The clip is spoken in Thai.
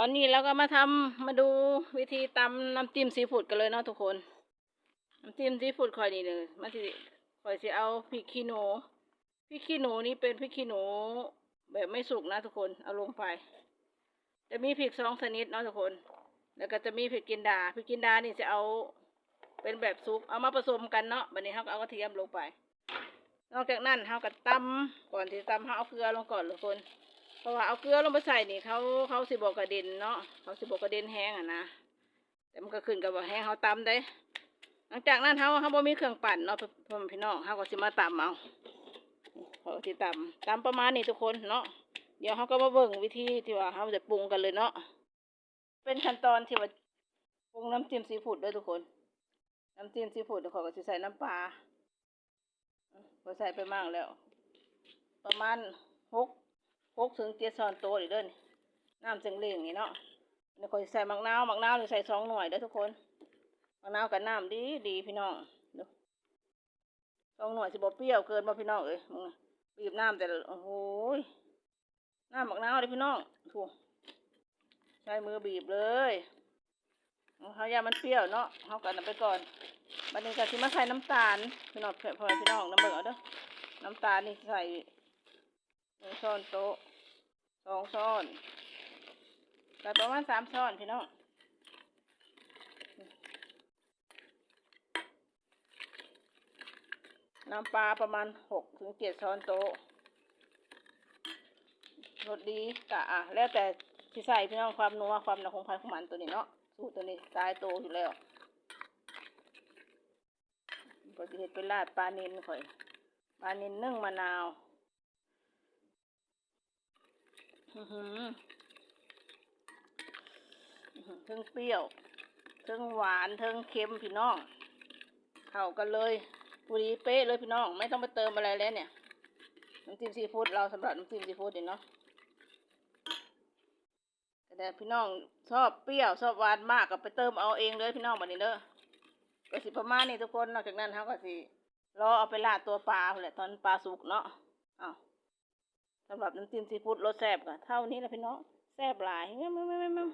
อนนี้เราก็มาทำมาดูวิธีตำน้ำจิ้มซีฟู้ดกันเลยเนาะทุกคน น้ำจิ้มซีฟู้ดคอยนี่เลยมันสิคอยสิเอาพริกขี้หนูพริกขี้หนูนี่เป็นพริกขี้หนูแบบไม่สุกนะทุกคนเอาลงไป จะมีพริกสองชนิดเนาะทุกคน แล้วก็จะมีพริกกินดาพริกกินดานี่จะเอาเป็นแบบซุปเอามาผสมกันเนาะบัดนี้เขาก็เอากระเทียมลงไป นอกจากนั้นเขาก็ตำก่อนที่ตำเขาเอาเกลือลงก่อนทุกคน ราะว่าเอาเกลือลงไปใส่นี่เขาเขาสิบอกกระเด็นเนาะเขาสิบอกกระเด็นแห้งอะนะแต่มันก็ขึ้นกับว่าแห้งเขาตำได้ หลังจากนั้นเขาเขาบ่มีเครื่องปั่นเนาะพ่อแม่พี่น้องเขาก็สิมาตำเอาเขาที่ตำตำประมาณนี้ทุกคนเนาะเดี๋ยวเขาก็มาเบิ่งวิธีที่ว่าเขาจะปรุงกันเลยเนาะเป็นขั้นตอนที่ว่าปรุงน้ำจิ้มซีฟู้ดด้วยทุกคน น้ำจิ้มซีฟู้ดเดี๋ยวขาก็จะใส่น้ำปลาพอใส่ไปมั่งแล้ว ประมาณหก หกถึงเจ็ดช้อนโต๊ะอีกเด้อนี่น้ำเสียงเล่งนี่เนาะเดี๋ยวเขาจะใส่มักนาวมักนาวนี่ใส่สองหน่วยเด้อทุกคนมักนาวกับน้ำดีดีพี่น้องดูสองหน่วยสิบ่เปรี้ยวเกินบ่พี่น้องเอ้ยมึงบีบน้ำแต่โอ้โหน้ำมักนาวเลยพี่น้องถูกใช้มือบีบเลยเขาอย่ามันเปรี้ยวเนาะเขากันไปก่อนบัดนี้ก็สิมาใส่น้ำตาลพี่น้องพ่อพี่น้องน้ำเบิ่งเอาเด้อน้ำตาลนี่ใส่ หนึ่งช้อนโต๊ะสองช้อนใส่ประมาณสามช้อนพี่น้องน้ำปลาประมาณหกถึงเจ็ดช้อนโต๊ะรสดีกะอะแล้วแต่ที่ใส่พี่น้องความนัวความหนักของไผ่ของมันตัวนี้เนาะสูตรตัวนี้ตายโตอยู่แล้วก็จะเห็ดเป็นลาดปลาเนินข่อยปลาเนินนึ่งมะนาวอื้อหืออื้อหือ เทิงเปรี้ยวเทิงหวานเทิงเค็มพี่น้อง เข้ากันเลยปุรีเป๊ะเลยพี่น้อง ไม่ต้องไปเติมอะไรแล้วเนี่ย น้ำจิ้มซีฟู้ดเราสำหรับน้ำจิ้มซีฟู้ดเนาะแต่พี่น้องชอบเปรี้ยวชอบหวานมากก็ไปเติมเอาเองเลยพี่น้องบัดนี้เด้อก็สิประมาณนี้ทุกคนนอกจากนั้นเขาก็สิรอเอาไปลาดตัวปลาพุ่นแหละตอนปลาสุกเนาะอ้าว สำหรับน้ำจิ้มซีฟู้ดรสแซ่บก็เท่านี้แหละพี่น้องแซ่บหลายแม่แม่แม่แม่